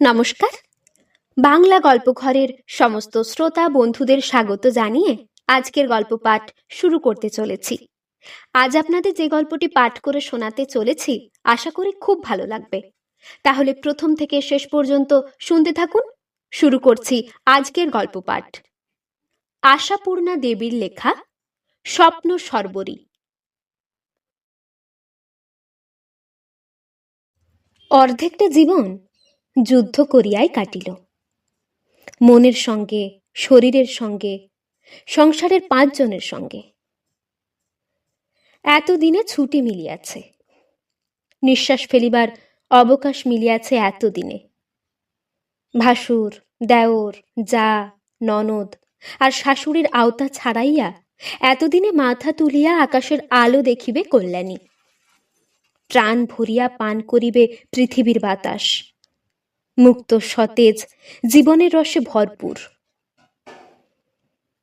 নমস্কার। বাংলা গল্পঘরের সমস্ত শ্রোতা বন্ধুদের স্বাগত জানিয়ে আজকের গল্প পাঠ শুরু করতে চলেছি। আজ আপনাদের যে গল্পটি পাঠ করে শোনাতে চলেছি, আশা করি খুব ভালো লাগবে। তাহলে প্রথম থেকে শেষ পর্যন্ত শুনতে থাকুন। শুরু করছি আজকের গল্প পাঠ। আশাপূর্ণা দেবীর লেখা, স্বপ্ন সর্বরী। অর্ধেকটা জীবন যুদ্ধ করিয়াই কাটিল। মনের সঙ্গে, শরীরের সঙ্গে, সংসারের পাঁচজনের সঙ্গে। এতদিনে ছুটি মিলিয়াছে। নিঃশ্বাস ফেলিবার অবকাশ মিলিয়াছে এতদিনে। ভাসুর, দেওর, যা, ননদ আর শাশুড়ির আওতা ছাড়াইয়া এতদিনে মাথা তুলিয়া আকাশের আলো দেখিবে কল্যাণী। প্রাণ ভরিয়া পান করিবে পৃথিবীর বাতাস। মুক্ত, সতেজ, জীবনের রসে ভরপুর।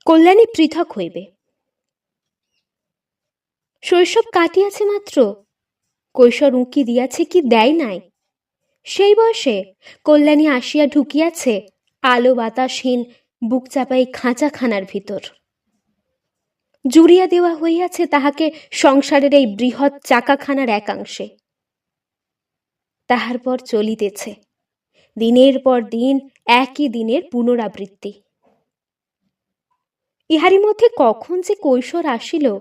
কল্যাণী পৃথক হইবে। শৈশব কাটিয়াছে মাত্র, কৈশোর উঁকি দিয়াছে কি দেয় নাই? সেই বয়সে কল্যাণী আসিয়া ঢুকিয়াছে আলো বাতাসহীন, বুক চাপাই খাঁচাখানার ভিতর। জুড়িয়া দেওয়া হইয়াছে তাহাকে সংসারের এই বৃহৎ চাকাখানার একাংশে। তাহার পর চলিতেছে। দিনের পর দিন একই দিনের পুনরাবৃত্তি। ইহারি মধ্যে কখন যে কৈশোর আসিল,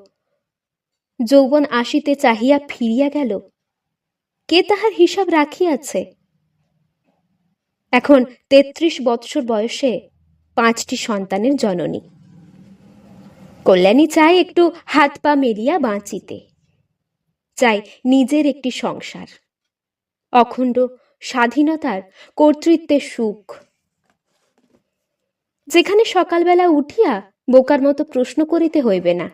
যৌবন আসিতে চাহিয়া ফিরিয়া গেল, কে তাহার হিসাব রাখিয়াছে? এখন তেত্রিশ বৎসর বয়সে পাঁচটি সন্তানের জননী। কল্যাণী চায় একটু হাত পা মেলিয়া বাঁচিতে চাই নিজের একটি সংসার। অখণ্ড স্বাধীনতার কর্তৃত্বের সুখ। যেখানে সকালবেলা উঠিয়া বোকার মতো প্রশ্ন করিতে হইবে না।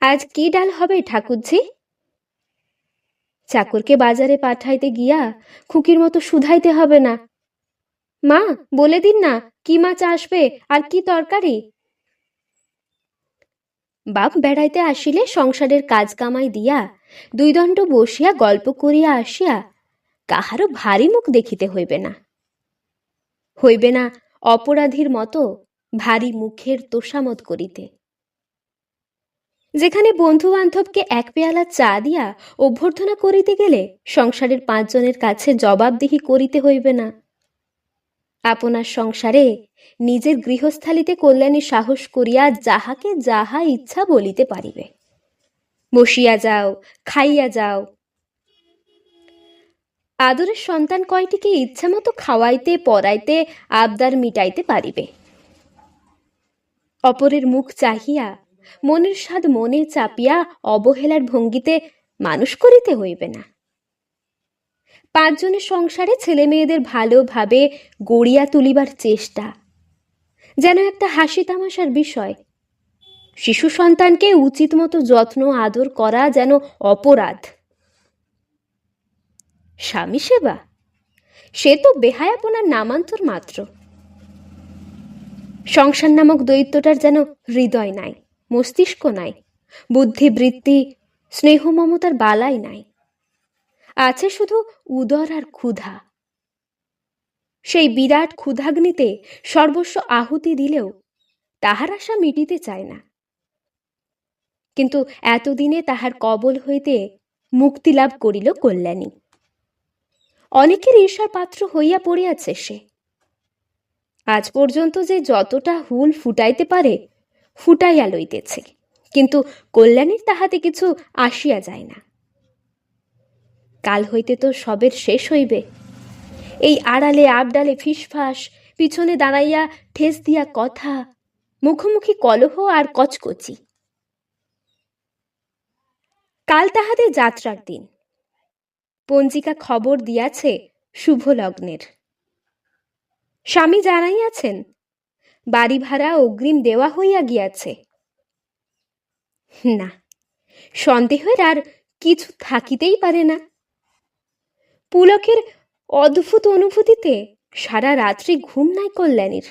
আজ কি ডাল হবে, ঠাকুরজি? চাকরকে বাজারে পাঠাইতে গিয়া খুকির মতো শুধাইতে হবে না। মা, বলে দিন না, কি মাছ আসবে আর কি তরকারি? বাপ বেড়াইতে আসিলে সংসারের কাজ কামাই দিয়া দুই দণ্ড বসিয়া গল্প করিয়া আসিয়া কাহারও ভারী মুখ দেখিতে হইবে না। হইবে না অপরাধীর মতো ভারী মুখের তোষামত করিতে। যেখানে বন্ধু বান্ধবকে এক পেয়ালা চা দিয়া অভ্যর্থনা করিতে গেলে সংসারের পাঁচজনের কাছে জবাবদিহি করিতে হইবে না। আপনার সংসারে নিজের গৃহস্থালিতে কল্যাণী সাহস করিয়া যাহাকে যাহা ইচ্ছা বলিতে পারিবে। বসিয়া যাও, খাইয়া যাও আদরের সন্তান কয়টিকে ইচ্ছামতো খাওয়াইতে, পড়াইতে, আবদার মিটাইতে পারিবে? অপরের মুখ চাহিয়া, মনের স্বাদ মনে চাপিয়া অবহেলার ভঙ্গিতে মানুষ করিতে হইবে না। পাঁচজনের সংসারে ছেলে মেয়েদের ভালোভাবে গড়িয়া তুলিবার চেষ্টা। যেন একটা হাসি তামাশার বিষয়। শিশু সন্তানকে উচিত মতো যত্ন, আদর করা যেন অপরাধ। স্বামী সেবা? সে তো বেহায়াপনার নামান্তর মাত্র। সংসার নামক দৈত্যটার যেন হৃদয় নাই, মস্তিষ্ক নাই, বুদ্ধিবৃত্তি স্নেহ মমতার বালাই নাই। আছে শুধু উদর আর ক্ষুধা। সেই বিরাট ক্ষুধাগ্নিতে সর্বস্ব আহুতি দিলেও তাহার আশা মিটিতে চায় না। কিন্তু এতদিনে তাহার কবল হইতে মুক্তি লাভ করিল কল্যাণী। অনেকের ঈর্ষার পাত্র হইয়া পড়িয়াছে সে। আজ পর্যন্ত যে যতটা হুল ফুটাইতে পারে, ফুটাইয়া লইতেছে, কিন্তু কল্যাণীর তাহাতে কিছু আসিয়া যায় না। কাল হইতে তো সবের শেষ হইবে। এই আড়ালে আবডালে ফিসফাস, পিছনে দাঁড়াইয়া ঠেস দিয়া কথা, মুখোমুখি কলহ আর কচকচি। কাল তাহাদের যাত্রার দিন। পঞ্জিকা খবর দিয়াছে শুভ লগ্নের স্বামী জানাইয়াছেন, বাড়ি ভাড়া অগ্রিম দেওয়া হইয়া গিয়াছে। না, সন্দেহের আর কিছু থাকিতেই পারে না। পুলকের অদ্ভুত অনুভূতিতে সারা রাত্রি ঘুম নাই কল্যাণীর।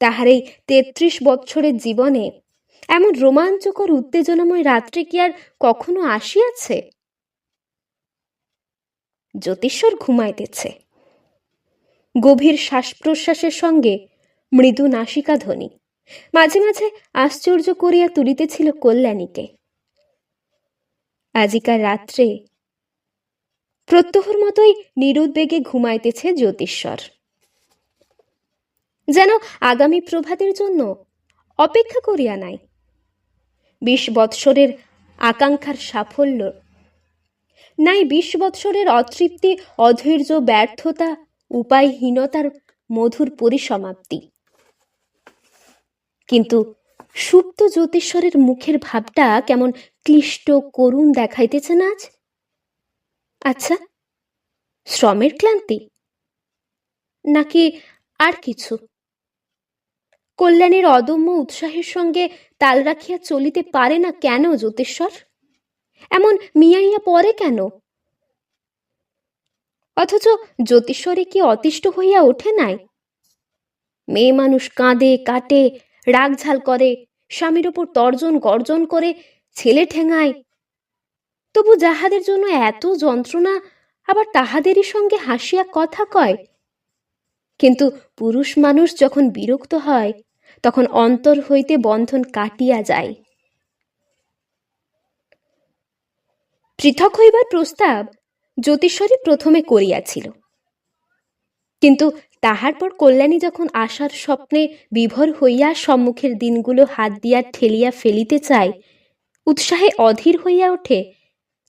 তাহার এই তেত্রিশ বৎসরের জীবনে এমন রোমাঞ্চকর উত্তেজনাময় রাত্রি কি আর কখনো আসিয়াছে? জ্যোতিষ্বর ঘুমাইতেছে। গভীর শ্বাস প্রশ্বাসের সঙ্গে মৃদু নাসিকা ধ্বনি। মাঝে মাঝে আশ্চর্য করিয়া তুলিতেছিল কল্যাণীকে। আজিকার রাত্রে প্রত্যহর মতোই নিরুদ্বেগে ঘুমাইতেছে জ্যোতিষ্বর যেন আগামী প্রভাতের জন্য অপেক্ষা করিয়া নাই। বিশ বৎসরের আকাঙ্ক্ষার সাফল্য নাই বিশ বৎসরের অতৃপ্তি, অধৈর্য, ব্যর্থতা, উপায়হীনতার মধুর পরিসমাপ্তি। কিন্তু সুপ্ত জ্যোতিষ্বরের মুখের ভাবটা কেমন ক্লিষ্ট, করুণ দেখাইতেছে না আজ? আচ্ছা শ্রমের ক্লান্তি? নাকি আর কিছু? কল্যাণের অদম্য উৎসাহের সঙ্গে তাল রাখিয়া চলিতে পারে না কেন জ্যোতিষ্বর? এমন মিয়াইয়া পরে কেন? অথচ জ্যোতিষ্বরে কি অতিষ্ঠ হইয়া ওঠে নাই? মেয়ে মানুষ কাঁদে, কাটে, রাগঝাল করে, স্বামীর ওপর তর্জন গর্জন করে, ছেলে ঠেঙায়। তবু যাহাদের জন্য এত যন্ত্রণা, আবার তাহাদেরই সঙ্গে হাসিয়া কথা কয়। কিন্তু পুরুষ মানুষ যখন বিরক্ত হয়, তখন অন্তর হইতে বন্ধন কাটিয়া যায়। পৃথক হইবার প্রস্তাব জ্যোতিষ্বরী প্রথমে করিয়াছিল। কিন্তু তাহার পর কল্যাণী যখন আশার স্বপ্নে বিভোর হইয়া সম্মুখের দিনগুলো হাত দিয়া ঠেলিয়া ফেলিতে চায়, উৎসাহে অধীর হইয়া ওঠে,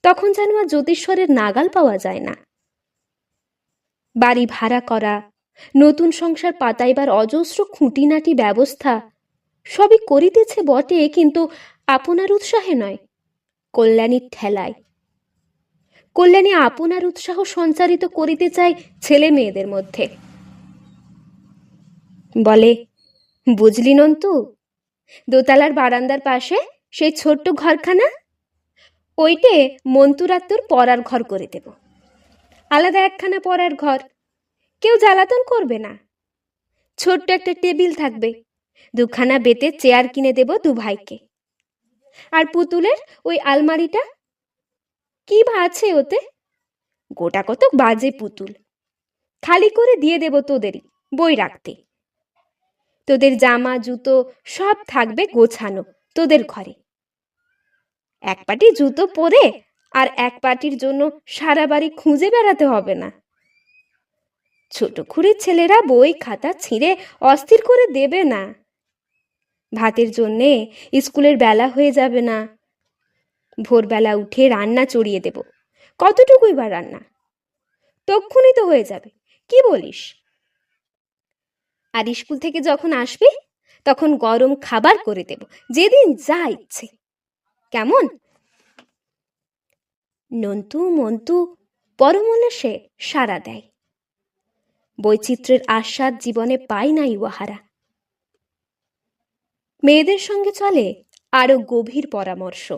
তখন যেন আর জ্যোতিষ্বরের নাগাল পাওয়া যায় না। বাড়ি ভাড়া করা, নতুন সংসার পাতাইবার অজস্র খুঁটিনাটি ব্যবস্থা সবই করিতেছে বটে, কিন্তু আপনার উৎসাহে নয়, কল্যাণীর ঠেলায়। কল্যাণী আপনার উৎসাহ সঞ্চারিত করিতে চায় ছেলে মেয়েদের মধ্যে। বলে, বুঝলি নন্তু, দোতলার বারান্দার পাশে সেই ছোট্ট ঘরখানা? ওইটে মন্তুরাত্তর পড়ার ঘর করে দেব। আলাদা একখানা পড়ার ঘর। কেউ জ্বালাতন করবে না। ছোট্ট একটা টেবিল থাকবে। দুখানা বেতে চেয়ার কিনে দেব দু ভাইকে। আর পুতুলের ওই আলমারিটা কি আছে ওতে? গোটা কত বাজে পুতুল। খালি করে দিয়ে দেব তোদেরই, বই রাখতে। তোদের জামা, জুতো সব থাকবে গোছানো তোদের ঘরে। এক পাটি জুতো পরে আর এক পাটির জন্য সারা বাড়ি খুঁজে বেড়াতে হবে না। ছোট খুঁড়ির ছেলেরা বই খাতা ছিঁড়ে অস্থির করে দেবে না। ভাতের জন্যে স্কুলের বেলা হয়ে যাবে না। ভোরবেলা উঠে রান্না চড়িয়ে দেব। কতটুকুই বা রান্না? তক্ষুনি তো হয়ে যাবে। কি বলিস? আর স্কুল থেকে যখন আসবে, তখন গরম খাবার করে দেব, যেদিন যা ইচ্ছে। কেমন? নন্তু মন্তু পরমলসে সাড়া দেয়। বৈচিত্র্যের আস্বাদ জীবনে পাই নাই উহারা মেয়েদের সঙ্গে চলে আরও গভীর পরামর্শ।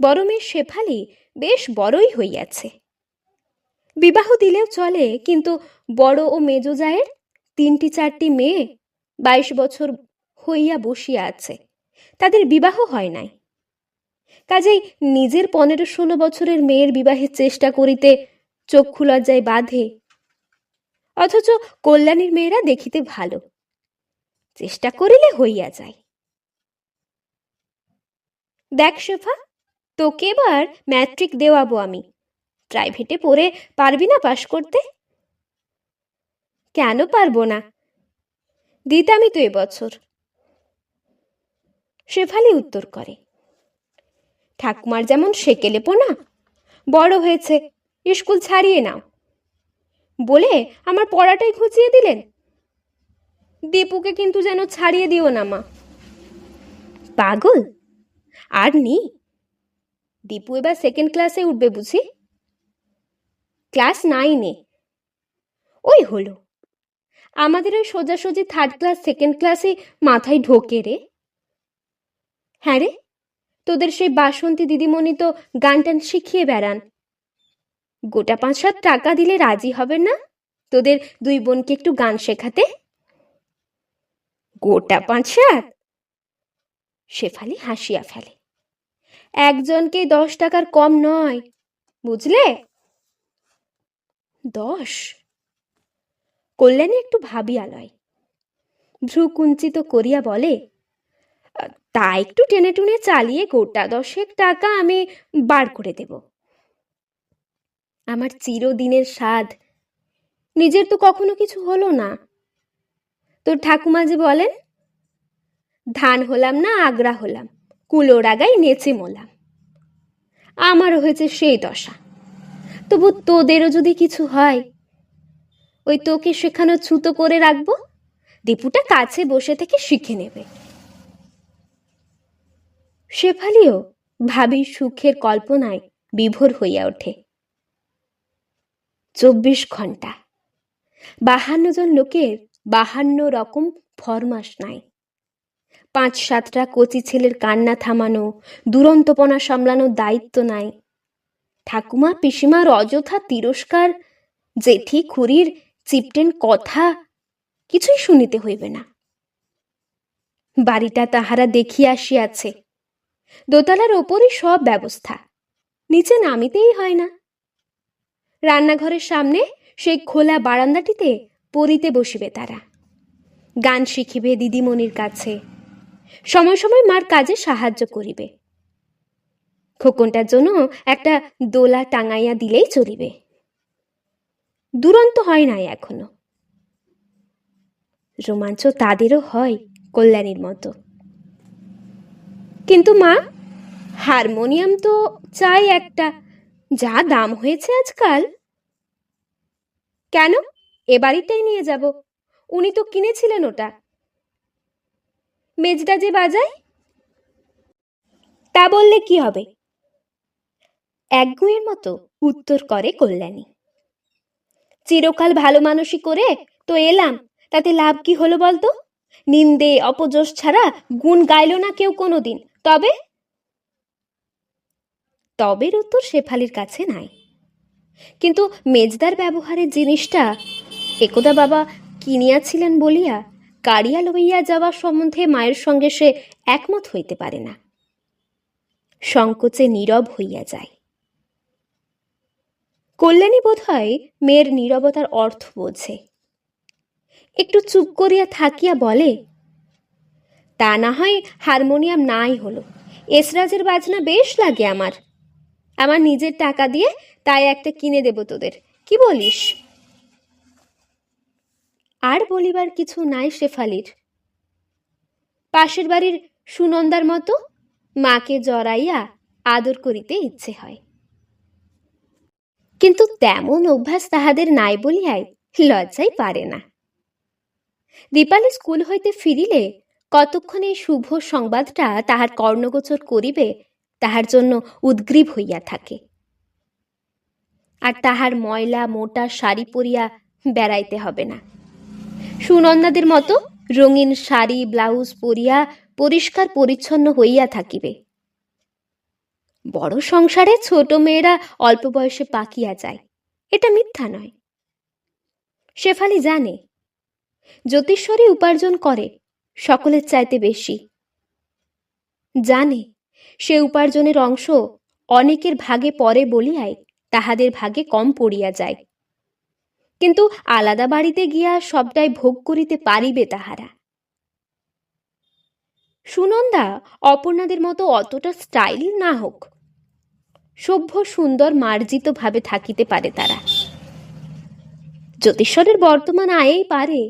বড় মেয়ে শেফালি বেশ বড়ই হইয়াছে। বিবাহ দিলেও চলে, কিন্তু বড় ও মেজো জায়ের তিনটি চারটি মেয়ে বাইশ বছর হইয়া বসিয়া আছে। তাদের বিবাহ হয় নাই। কাজেই নিজের পনেরো ষোলো বছরের মেয়ের বিবাহের চেষ্টা করিতে চক্ষু লজ্জায় বাঁধে। অথচ কল্যাণীর মেয়েরা দেখিতে ভালো। চেষ্টা করিলে হইয়া যায়। দেখ শেফা তোকে এবার ম্যাট্রিক দেওয়াবো আমি। প্রাইভেটে পড়ে পারবি না পাশ করতে? কেন পারব না? দিতামই তো এবছর। শেফালি উত্তর করে, ঠাকুমার যেমন সেকেলে পোনা বড় হয়েছে, স্কুল ছাড়িয়ে নাও। বলে আমার পড়াটাই ঘুচিয়ে দিলেন? দীপুকে কিন্তু যেন ছাড়িয়ে দিও না মা। পাগল? আর নি দীপু, এবার সেকেন্ড ক্লাসে উঠবে বুঝি? ক্লাস নাইনে ওই হলো। আমাদের ওই সোজাসুজি থার্ড ক্লাস সেকেন্ড ক্লাসে মাথায় ঢোকে রে। হ্যাঁ রে, তোদের সেই বাসন্তী দিদিমণি তো গান টান শিখিয়ে বেড়ান। গোটা পাঁচ সাত টাকা দিলে রাজি হবে না? তোদের দুই বোনকে একটু গান শেখাতে? গোটা পাঁচ সাত শেফালি হাসিয়া ফেলে। একজনকে দশ টাকার কম নয়, বুঝলে? দশ? কল্যাণী একটু ভাবিয়া লয়। ভ্রু কুঞ্চিত করিয়া বলে, তা একটু টেনে টুনে চালিয়ে গোটা দশেক টাকা আমি বার করে দেব। আমার চিরদিনের স্বাদ। নিজের তো কখনো কিছু হলো না। তোর ঠাকুমা যে বলেন, ধান হলাম না, আগ্রা হলাম। কুলোর আগাই নেচে মোলাম আমারও হয়েছে সেই দশা। তবু তোদেরও যদি কিছু হয়, ওই তোকে শেখানো ছুতো করে রাখব, দীপুটা কাছে বসে থেকে শিখে নেবে। শেফালিও ভাবি সুখের কল্পনায় বিভোর হইয়া ওঠে। চব্বিশ ঘণ্টা বাহান্ন জন লোকের বাহান্ন রকম ফরমাস নাই। পাঁচ সাতটা কচি ছেলের কান্না থামানো, দুরন্তপনা সামলানোর দায়িত্ব নাই। ঠাকুমা পিসিমার অযথা তিরস্কার, জেঠি, খুড়ির চিপটেন কথা কিছুই শুনিতে হইবে না। বাড়িটা তাহারা দেখিয়া আসিয়াছে। দোতলার ওপরই সব ব্যবস্থা, নিচে নামিতেই হয় না। রান্নাঘরের সামনে সেই খোলা বারান্দাটিতে পড়িতে বসিবে তারা। গান শিখিবে দিদিমণির কাছে। সময় সময় মার কাজে সাহায্য করিবে। খোকনটার জন্য একটা দোলা টাঙাইয়া দিলেই চলিবে। দুরন্ত হয় নাই এখনও। রোমাঞ্চ তাদেরও হয় কল্যাণীর মতো। কিন্তু মা, হারমোনিয়াম তো চাই একটা, যা দাম হয়েছে আজকাল। কেন? এ বাড়িটাই নিয়ে যাব। উনি তো কিনেছিলেন ওটা। মেজদা যে বাজায়, তা বললে কি হবে? একগুঁয়ের মতো উত্তর করে কল্যাণী। চিরকাল ভালো মানুষই করে তো এলাম, তাতে লাভ কি হলো বলতো? নিন্দে অপযশ ছাড়া গুণ গাইল না কেউ কোনোদিন, তবে, তবের উত্তর শেফালির কাছে নাই। কিন্তু মেজদার ব্যবহারের জিনিসটা একদা বাবা কিনিয়াছিলেন বলিয়া কাড়িয়া লইয়া যাওয়া সম্বন্ধে মায়ের সঙ্গে সে একমত হইতে পারে না। সংকোচে নীরব হইয়া যায়। কল্যাণী বোধ হয় মেয়ের নীরবতার অর্থ বোঝে। একটু চুপ করিয়া থাকিয়া বলে, তা না হয় হারমোনিয়াম নাই হলো। এসরাজের বাজনা বেশ লাগে আমার। আমার নিজের টাকা দিয়ে তাই একটা কিনে দেব তোদের। কি বলিস? আর বলিবার কিছু নাই শেফালির। পাশের বাড়ির সুনন্দার মতো মাকে জড়াইয়া আদর করিতে ইচ্ছে হয়। কিন্তু তেমন অভ্যাস তাহাদের নাই বলিয়াই লজ্জাই পারে না। দীপালি স্কুল হইতে ফিরিলে কতক্ষণে শুভ সংবাদটা তাহার কর্ণগোচর করিবে, তাহার জন্য উদ্গ্রীব হইয়া থাকে। আর তাহার ময়লা মোটা শাড়ি পরিয়া বেড়াইতে হবে না। সুনন্দাদের মতো রঙিন শাড়ি, ব্লাউজ পরিয়া পরিষ্কার পরিচ্ছন্ন হইয়া থাকিবে। বড় সংসারে ছোট মেয়েরা অল্প বয়সে পাকিয়া যায়। এটা মিথ্যা নয়। শেফালি জানে জ্যোতিশ্বরী উপার্জন করে সকলের চাইতে বেশি। জানে, সে উপার্জনের অংশ অনেকের ভাগে পরে বলিয়াই তাহাদের ভাগে কম পড়িয়া যায়। কিন্তু আলাদা বাড়িতে গিয়া সবটাই ভোগ করিতে পারিবে তাহারা। সুনন্দা, অপর্ণাদের মতো অতটা স্টাইল না হোক, সভ্য সুন্দর মার্জিত ভাবে থাকিতে পারে তারা। জ্যোতিশ্বরের বর্তমান আয়েই পারে।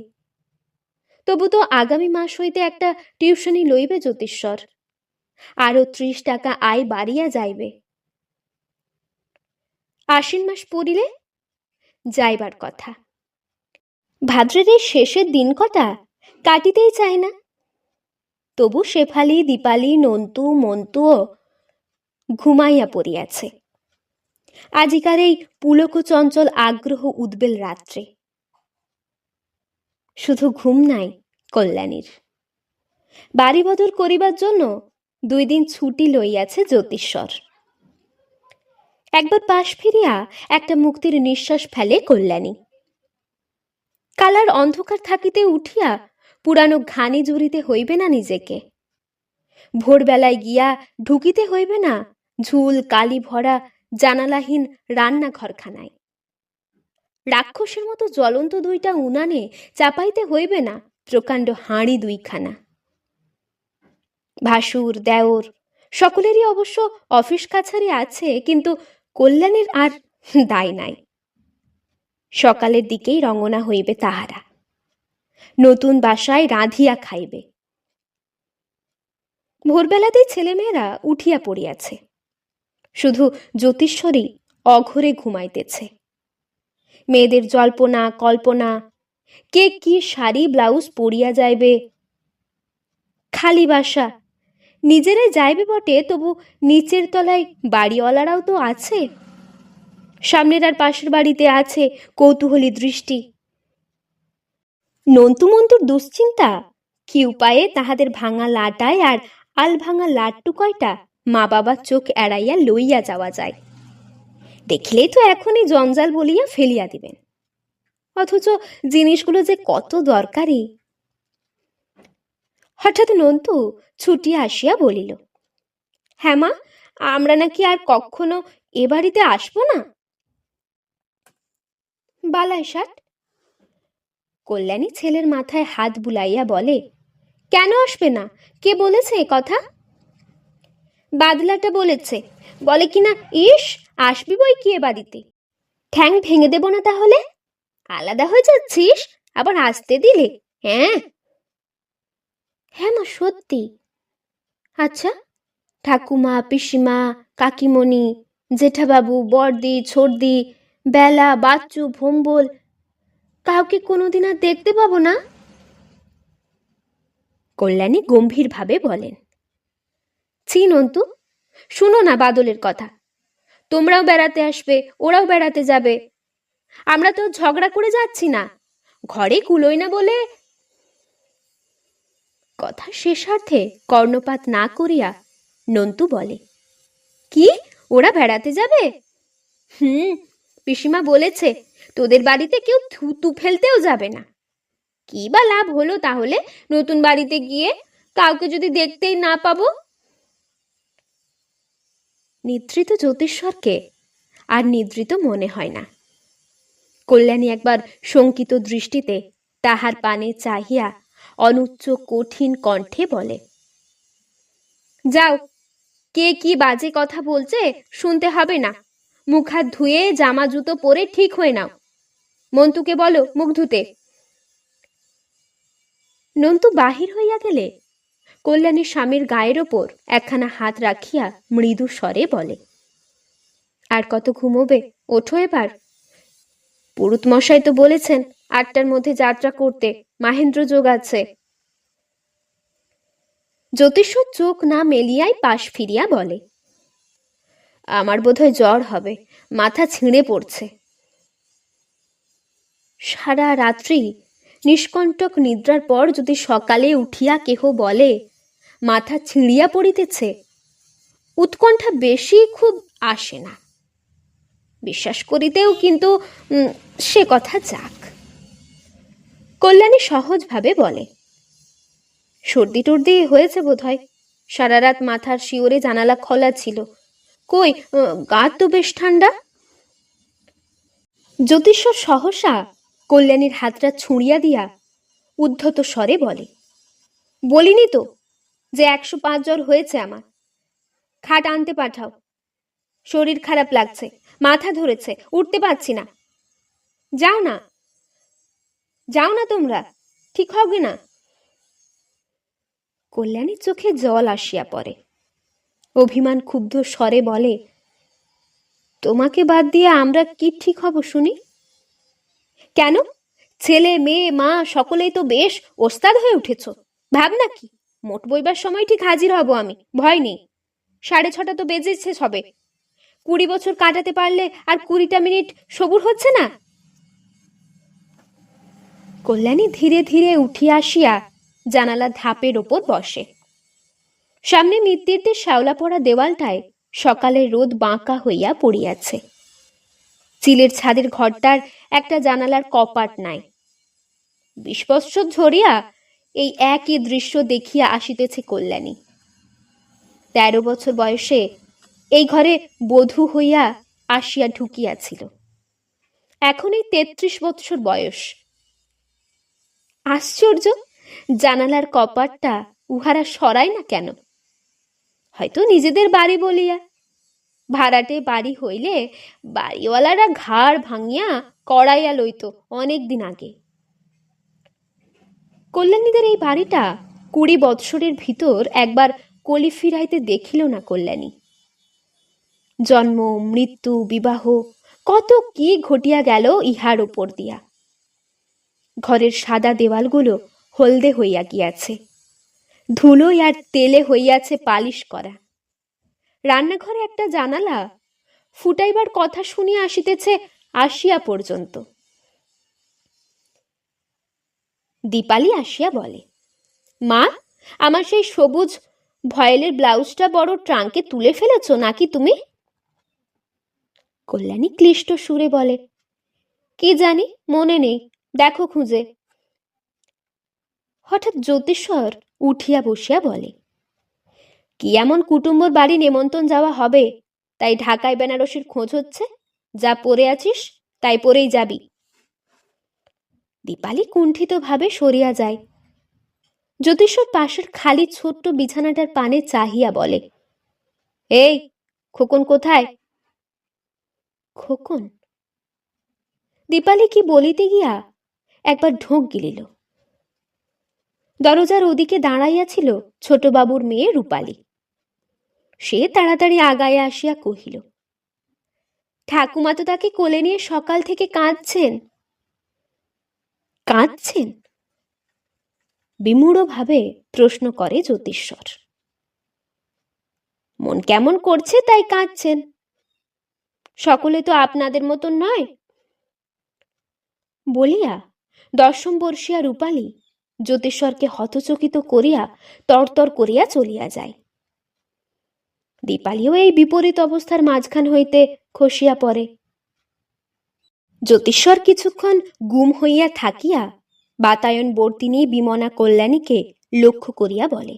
তবু তো আগামী মাস হইতে একটা টিউশনি লইবে জ্যোতিশ্বর আরও ত্রিশ টাকা আয় বাড়িয়া যাইবে। আশ্বিন মাস পড়িলে যাইবার কথা। ভাদ্রের এই শেষের দিন কটা? কাটিতেই চায় না। তবু শেফালি, দীপালি, নন্তু, মন্তুও ঘুমাইয়া পড়িয়াছে। আজিকার এই পুলক চঞ্চল আগ্রহ উদ্বেল রাত্রে। শুধু ঘুম নাই কল্যাণীর। বাড়ি বদল করিবার জন্য দুই দিন ছুটি লইয়াছে জ্যোতিশ্বর একবার পাশ ফিরিয়া একটা মুক্তির নিঃশ্বাস ফেলে কল্যাণী। কালার অন্ধকার থাকিতে উঠিয়া পুরানো ঘানি জুড়িতে হইবে না নিজেকে। ভোরবেলায় গিয়া ঢুকিতে হইবে না ঝুল, কালি ভরা, জানালাহীন রান্নাঘরখানায়। রাক্ষসের মতো জ্বলন্ত দুইটা উনানে চাপাইতে হইবে না প্রকাণ্ড হাঁড়ি দুইখানা। ভাসুর, দেওর, সকলেরই অবশ্য অফিস কাছারি আছে, কিন্তু কল্যাণীর আর দায় নাই। সকালের দিকেই রঙনা হইবে তাহারা। নতুন বাসায় রাঁধিয়া খাইবে। ভোরবেলাতেই ছেলেমেয়েরা উঠিয়া পড়িয়াছে। শুধু জ্যোতিষ্বরী অঘরে ঘুমাইতেছে। মেয়েদের জল্পনা, কল্পনা, কে কি শাড়ি, ব্লাউজ পরিয়া যাইবে। খালি বাসা নিজেরাই যাইবে বটে, তবু নিচের তলায় বাড়িওয়ালারাও তো আছে। সামনের আর পাশের বাড়িতে আছে কৌতূহলী দৃষ্টি। নন্তুমন্তুর দুশ্চিন্তা? কি উপায়ে তাহাদের ভাঙা লাটায় আর আল ভাঙা লাট্টু কয়টা মা বাবার চোখ এড়াইয়া লইয়া যাওয়া যায়। দেখিলেই তো এখনই জঞ্জাল বলিয়া ফেলিয়া দিবেন। অথচ জিনিসগুলো যে কত দরকারি। হঠাৎ নন্তু ছুটিয়া আসিয়া বলিল হ্যাঁ মা, আমরা নাকি আর কখনো এ বাড়িতে আসব না? বালাই ষাট? কল্যাণী ছেলের মাথায় হাত বুলাইয়া বলে, কেন আসবে না? কে বলেছে এ কথা? বাদলাটা বলেছে, বলে কিনা ইস, আসবি বই কি এ বাড়িতে? ঠ্যাং ভেঙে দেব না তাহলে? আলাদা হয়ে যাচ্ছিস, আবার আসতে দিলে হ্যাঁ? হ্যাঁ মা, সত্যি। আচ্ছা ঠাকুমা, পিসিমা, কাকিমণি, জেঠাবাবু, বড়দি ছোড়দি বেলা, বাচ্চু, ভোম্বল, কাউকে কোনোদিন আর দেখতে পাবো না? কল্যাণী গম্ভীরভাবে বলেন। ছি নন্তু, শুনো না বাদলের কথা। তোমরাও বেড়াতে আসবে, ওরাও বেড়াতে যাবে। আমরা তো ঝগড়া করে যাচ্ছি না। ঘরে কুলোই না বলে কথা শেষার্থে কর্ণপাত না করিয়া নন্তু বলে, কি? ওরা বেড়াতে যাবে? হুম, পিসিমা বলেছে, তোদের বাড়িতে কেউ থুতু ফেলতেও যাবে না। কি বা লাভ হলো তাহলে নতুন বাড়িতে গিয়ে কাউকে যদি দেখতেই না পাবো? নিদ্রিত জ্যোতিষ্বরকে আর নিদ্রিত মনে হয় না। কল্যাণী একবার শঙ্কিত দৃষ্টিতে তাহার পানে চাহিয়া অনুচ্চ কঠিন কণ্ঠে বলে, যাও, কে কি বাজে কথা বলছে শুনতে হবে না। মুখ হাত ধুয়ে জামা জুতো পরে ঠিক হয়ে নাও। মন্তুকে বলো মুখ ধুতে। নন্তু বাহির হইয়া গেলে, কল্যাণী স্বামীর গায়ের ওপর একখানা হাত রাখিয়া মৃদু স্বরে বলে, আর কত ঘুমোবে? ওঠো এবার। পুরুত মশাই তো বলেছেন আটটার মধ্যে যাত্রা করতে। মাহেন্দ্র যোগ আছে। জ্যোতিষর চোখ না মেলিয়াই পাশ ফিরিয়া বলে, আমার বোধহয় জ্বর হবে, মাথা ছিঁড়ে পড়ছে। সারা রাত্রি নিষ্কণ্টক নিদ্রার পর যদি সকালে উঠিয়া কেহ বলে, মাথা ছিঁড়িয়া পড়িতেছে, উৎকণ্ঠা বেশি খুব আসে না। বিশ্বাস করিতেও কিন্তু সে কথা যাক। কল্যাণী সহজভাবে বলে। সর্দি টর্দি হয়েছে বোধহয়। সারা রাত মাথার শিওরে জানালা খোলা ছিল। কই গা তো বেশ ঠান্ডা। জ্যোতিষ্বর সহসা কল্যাণীর হাতটা ছুঁড়িয়া দিয়া উদ্ধত স্বরে বলে, বলিনি তো যে একশো পাঁচ জ্বর হয়েছে আমার। খাট আনতে পাঠাও। শরীর খারাপ লাগছে, মাথা ধরেছে, উঠতে পারছি না। যাও না যাও না তোমরা। ঠিক হবে না? কল্যাণীর চোখে জল আসিয়া পড়ে। অভিমান ক্ষুব্ধ স্বরে বলে, তোমাকে বাদ দিয়ে আমরা কি ঠিক হব শুনি? কেন? ছেলে, মেয়ে, মা, সকলেই তো বেশ ওস্তাদ হয়ে উঠেছ। ভাব না কি? মোট বইবার সময় ঠিক হাজির হব আমি, ভয় নেই। সাড়ে ছটা তো বেজেছে সবে। কুড়ি বছর কাটাতে পারলে আর কুড়িটা মিনিট সবুর হচ্ছে না? কল্যাণী ধীরে ধীরে উঠিয়া আসিয়া জানালা ধাপের ওপর বসে। সামনে মৃত্যুর্তে শ্যাওলা পড়া দেওয়ালটায় সকালের রোদ বাঁকা হইয়া পড়িয়াছে। চিলের ছাদের ঘরটার একটা জানালার কপাট নাই। বিশ বৎসর ধরিয়া এই একই দৃশ্য দেখিয়া আসিতেছে কল্যাণী। তেরো বছর বয়সে এই ঘরে বধূ হইয়া আসিয়া ঢুকিয়াছিল। এখন এই তেত্রিশ বৎসর বয়স। আশ্চর্য, জানালার কপাটটা উহারা সরায় না কেন? হয়তো নিজেদের বাড়ি বলিয়া। ভাড়াটে বাড়ি হইলে বাড়িওয়ালারা ঘাড় ভাঙিয়া কড়াইয়া লইত অনেক দিন আগে। কল্যাণীদের এই বাড়িটা কুড়ি বৎসরের ভিতর একবার কলি ফিরাইতে দেখিল না কল্যাণী। জন্ম, মৃত্যু, বিবাহ, কত কি ঘটিয়া গেল ইহার উপর দিয়া। ঘরের সাদা দেওয়ালগুলো হলদে হইয়া গিয়াছে। ধুলোয় আর তেলে হইয়াছে পালিশ করা। রান্নাঘরে একটা জানালা ফুটাইবার কথা শুনিয়া আসিতেছে আসিয়া পর্যন্ত। দীপালি আসিয়া বলে, মা, আমার সেই সবুজ ভয়েলের ব্লাউজটা বড় ট্রাঙ্কে তুলে ফেলেছ নাকি তুমি? কল্যাণী ক্লিষ্ট সুরে বলে, কি জানি, মনে নেই। দেখো খুঁজে। হঠাৎ জ্যোতিষ্বর উঠিয়া বসিয়া বলে, কি এমন কুটুম্বর বাড়ি নেমন্তন যাওয়া হবে? তাই ঢাকায় বেনারসির খোঁজ হচ্ছে, যা পরে আছিস, তাই পরেই যাবি। দীপালি কুণ্ঠিতভাবে সরিয়া যায়। জ্যোতিষ্বর পাশের খালি ছোট্ট বিছানাটার পানে চাহিয়া বলে, এই, খোকন কোথায়? খোকন? দীপালি কি বলিতে গিয়া একবার ঢোক গিলিল। দরজার ওদিকে দাঁড়াইয়াছিল ছোটবাবুর মেয়ে রূপালী। সে তাড়াতাড়ি আগায় আসিয়া কহিল, ঠাকুমা তো তাকে কোলে নিয়ে সকাল থেকে কাঁদছেন। কাঁদছেন? বিমূঢ়ভাবে প্রশ্ন করে জ্যোতিষ্বর। মন কেমন করছে তাই কাঁদছেন? সকলে তো আপনাদের মতন নয়? বলিয়া দশম বর্ষিয়া রূপালী জ্যোতিষ্বরকে হতচকিত করিয়া তরতর করিয়া চলিয়া যায়। দীপালিও এই বিপরীত অবস্থার মাঝখান হইতে খসিয়া পড়ে। জ্যোতিষ্বর কিছুক্ষণ গুম হইয়া থাকিয়া বাতায়ন বর্তিনী বিমনা কল্যাণীকে লক্ষ্য করিয়া বলে,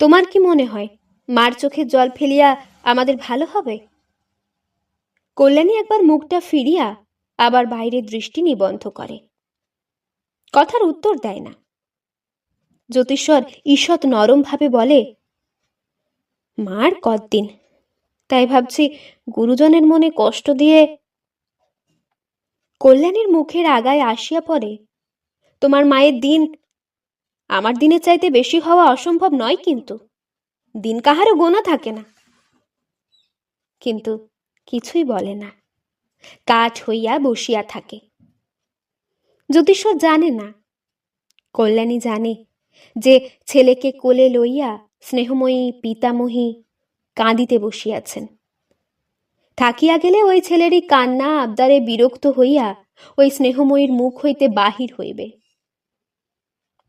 তোমার কি মনে হয়, মার চোখে জল ফেলিয়া আমাদের ভালো হবে? কল্যাণী একবার মুখটা ফিরিয়া আবার বাইরে দৃষ্টি নিবন্ধ করে। কথার উত্তর দেয় না। জ্যোতিষ্বর ঈষৎ নরমভাবে বলে, মার কতদিন? তাই ভাবছি গুরুজনের মনে কষ্ট দিয়ে কল্যাণীর মুখের আগায় আসিয়া পড়ে। তোমার মায়ের দিন আমার দিনের চাইতে বেশি হওয়া অসম্ভব নয় কিন্তু, দিন কাহারও গোনা থাকে না। কিন্তু কিছুই বলে না। কাঠ হইয়া বসিয়া থাকে। জ্যোতিষ্বর জানে না, কল্যাণী জানে যে ছেলেকে কোলে লইয়া স্নেহময়ী পিতামহী কাঁদিতে বসিয়াছেন। থাকিয়া গেলে ওই ছেলেরই কান্না আবদারে বিরক্ত হইয়া ওই স্নেহময়ীর মুখ হইতে বাহির হইবে।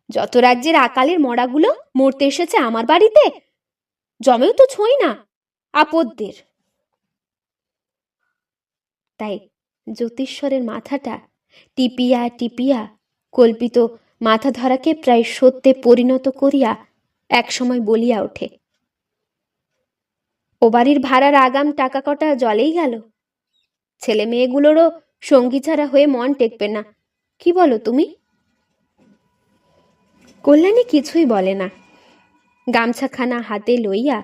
যত রাজ্যের আকালের মরাগুলো মরতে এসেছে আমার বাড়িতে, জমেও তো ছুঁই না, আপদদের। তাই জ্যোতিষ্বরের মাথাটা টিপিয়া টিপিয়া কল্পিত মাথা ধরাকে প্রায় সত্যে পরিণত করিয়া একসময় বলিয়া ওঠে, ও বাড়ির ভাড়ার আগাম টাকা কটা জলেই গেল? ছেলে মেয়েগুলোরও সঙ্গী ছাড়া হয়ে মন টেকবে না, কি বলো তুমি? কল্যাণী কিছুই বলে না। গামছাখানা হাতে লইয়া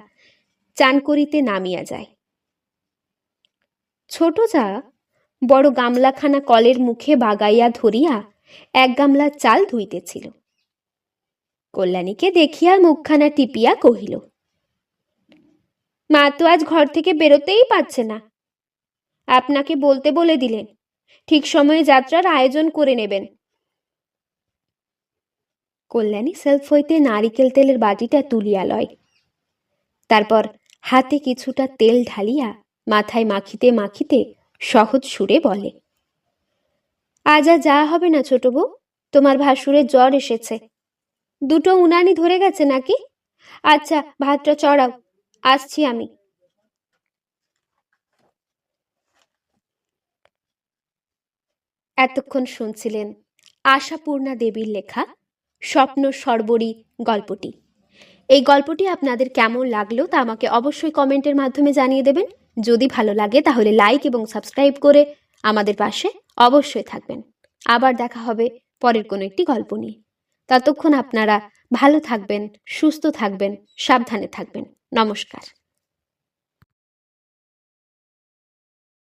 চান করিতে নামিয়া যায়। ছোট যা, বড় গামলাখানা কলের মুখে বাগাইয়া ধরিয়া এক গামলা চাল ধুইতেছিল। কল্যাণীকে দেখিয়া মুখখানা টিপিয়া কহিল, মা তো আজ ঘর থেকে বেরোতেই পাচ্ছে না। আপনাকে বলতে বলে দিলেন, ঠিক সময়ে যাত্রার আয়োজন করে নেবেন কল্যাণী সেলফ হইতে নারিকেল তেলের বাটিটা তুলিয়া লয়। তারপর হাতে কিছুটা তেল ঢালিয়া মাথায় মাখিতে মাখিতে সহজ সুরে বলে, আজ আর যা হবে না ছোট বউ, তোমার ভাসুরের জ্বর এসেছে। দুটো উনানি ধরে গেছে নাকি? আচ্ছা ভাতটা চড়াও, আসছি আমি। এতক্ষণ শুনছিলেন আশাপূর্ণা দেবীর লেখা স্বপ্ন সর্বরী গল্পটি। এই গল্পটি আপনাদের কেমন লাগল তা আমাকে অবশ্যই কমেন্টের মাধ্যমে জানিয়ে দেবেন। যদি ভালো লাগে তাহলে লাইক এবং সাবস্ক্রাইব করে আমাদের পাশে অবশ্যই থাকবেন। আবার দেখা হবে পরের কোনো একটি গল্প নিয়ে। ততক্ষণ আপনারা ভালো থাকবেন, সুস্থ থাকবেন, সাবধানে থাকবেন। নমস্কার।